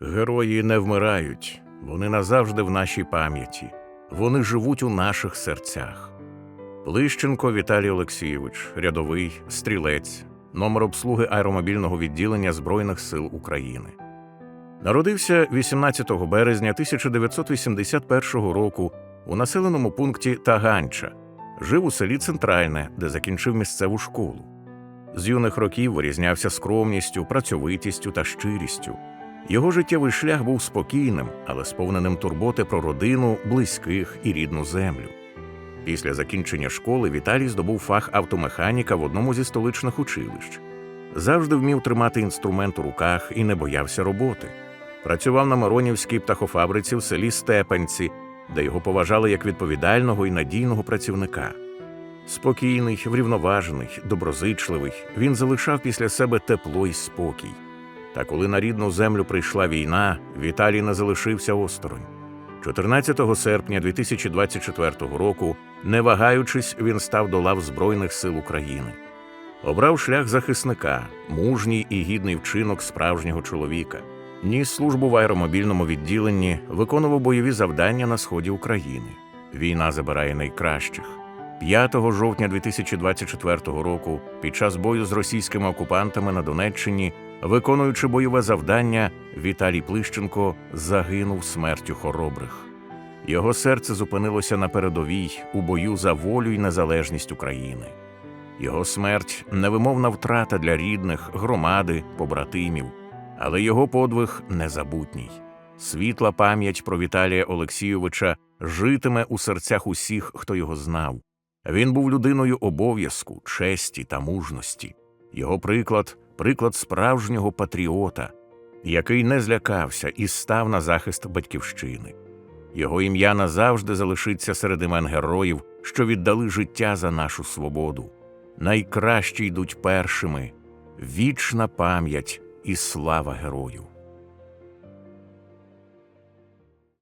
Герої не вмирають, вони назавжди в нашій пам'яті, вони живуть у наших серцях. Плищенко Віталій Олексійович, рядовий, стрілець, номер обслуги аеромобільного відділення Збройних сил України. Народився 18 березня 1981 року у населеному пункті Таганча, жив у селі Центральне, де закінчив місцеву школу. З юних років вирізнявся скромністю, працьовитістю та щирістю. Його життєвий шлях був спокійним, але сповненим турботи про родину, близьких і рідну землю. Після закінчення школи Віталій здобув фах автомеханіка в одному зі столичних училищ. Завжди вмів тримати інструмент у руках і не боявся роботи. Працював на Миронівській птахофабриці в селі Степанці, де його поважали як відповідального і надійного працівника. Спокійний, врівноважений, доброзичливий, він залишав після себе тепло й спокій. Та коли на рідну землю прийшла війна, Віталій не залишився осторонь. 14 серпня 2024 року, не вагаючись, він став до лав Збройних сил України. Обрав шлях захисника, мужній і гідний вчинок справжнього чоловіка. Ніс службу в аеромобільному відділенні, виконував бойові завдання на сході України. Війна забирає найкращих. 5 жовтня 2024 року, під час бою з російськими окупантами на Донеччині, виконуючи бойове завдання, Віталій Плищенко загинув смертю хоробрих. Його серце зупинилося на передовій у бою за волю й незалежність України. Його смерть невимовна втрата для рідних, громади, побратимів, але його подвиг незабутній. Світла пам'ять про Віталія Олексійовича житиме у серцях усіх, хто його знав. Він був людиною обов'язку, честі та мужності. Його приклад приклад справжнього патріота, який не злякався і став на захист батьківщини. Його ім'я назавжди залишиться серед імен героїв, що віддали життя за нашу свободу. Найкращі йдуть першими, вічна пам'ять і слава герою.